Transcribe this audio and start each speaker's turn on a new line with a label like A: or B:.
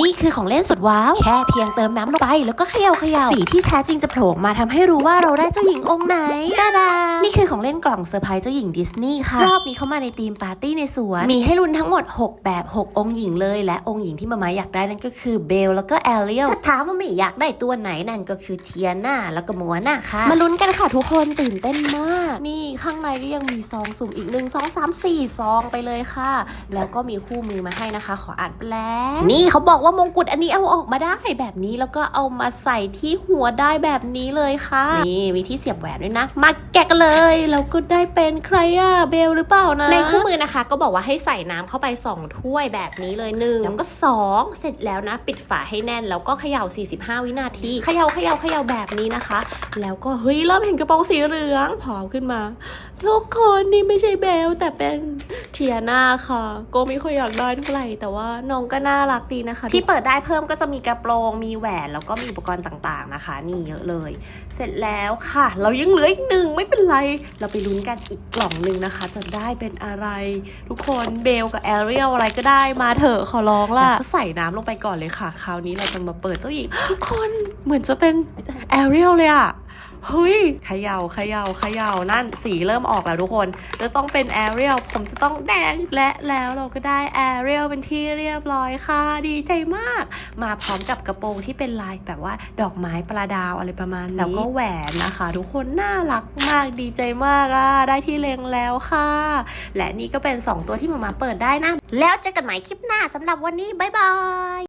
A: นี่คือของเล่นสุดว้าว แค่เพียงเติมน้ำลงไป แล้วก็เขย่าเขย่าสีที่แท้จริงจะโผล่ออกมาทำให้รู้ว่าเราได้เจ้าหญิงองค์ไหนตาดานี่คือของเล่นกล่องเซอร์ไพรส์เจ้าหญิงดิสนีย์ค่ะ รอบนี้เขามาในธีมปาร์ตี้ในสวน มีให้ลุ้นทั้งหมด 6 แบบ 6 องค์หญิงเลย และองค์หญิงที่มามาอยากได้นั่นก็คือเบลแล้วก็แอเรียลถ้าถามว่าไม่อยากได้ตัวไหนนั่นก็คือเทียนาแล้วก็มัวนาค่ะ มาลุ้นกันค่ะทุกคนตื่นเต้นมาก นี่ข้างในก็ยังมีซองสุ่มอีกหนึ่งสองสามสี่ซองไปเลยค่ะ แล้วก็มีคู่มือมาให้นะคะ ขออ่านแปลนี่เขาบอกว่ามงกุฎอันนี้เอาออกมาได้แบบนี้แล้วก็เอามาใส่ที่หัวได้แบบนี้เลยค่ะ นี่มีที่เสียบแหวนด้วยนะ มาแกะกันเลยแล้วก็ได้เป็นใครอะเบลหรือเปล่านะ ในคู่มือนะคะ ก็บอกว่าให้ใส่น้ำเข้าไป 2 ถ้วยแบบนี้เลยหนึ่งแล้วก็ 2 เสร็จแล้วนะ ปิดฝาให้แน่นแล้วก็เขย่า 45 วินาทีเขย่าเขย่าเขย่าแบบนี้นะคะ แล้วก็เฮ้ยเริ่มเห็นกระโปรงสีเหลืองพอขึ้นมา ทุกคนนี่ไม่ใช่เบลแต่เป็นเทียนาค่ะก็ไม่ค่อยอยากได้เท่าไหร่แต่ว่าน้องก็น่ารักดีนะคะ ที่เปิดได้เพิ่มก็จะมีกระโปรงมีแหวนแล้วก็มีอุปกรณ์ต่างๆนะคะ นี่เยอะเลย เสร็จแล้วค่ะ เรายังเหลืออีกหนึ่งไม่เป็นไร เราไปลุ้นกันอีกกล่องหนึ่งนะคะ จะได้เป็นอะไร ทุกคนเบลกับแอเรียลอะไรก็ได้มาเถอะขอร้องล่ะก็ใส่น้ำลงไปก่อนเลยค่ะ คราวนี้เราจะมาเปิดเจ้าหญิงทุกคนเหมือนจะเป็นแอเรียลเลยอะ เฮ้ยเขย่าเขย่าเขย่านั่นสีเริ่มออกแล้วทุกคนจะต้องเป็นแอเรียลผมจะต้องแดงและแล้วเราก็ได้แอเรียลเป็นที่เรียบร้อยค่ะ ดีใจมาก มาพร้อมกับกระโปรงที่เป็นลายแบบว่าดอกไม้ปลาดาวอะไรประมาณนี้แล้วก็แหวนนะคะ ทุกคนน่ารักมากดีใจมากอะได้ที่เลงแล้วค่ะ และนี่ก็เป็น 2 ตัวที่มามาเปิดได้นะ แล้วเจอกันใหม่คลิปหน้าสำหรับวันนี้บ๊ายบาย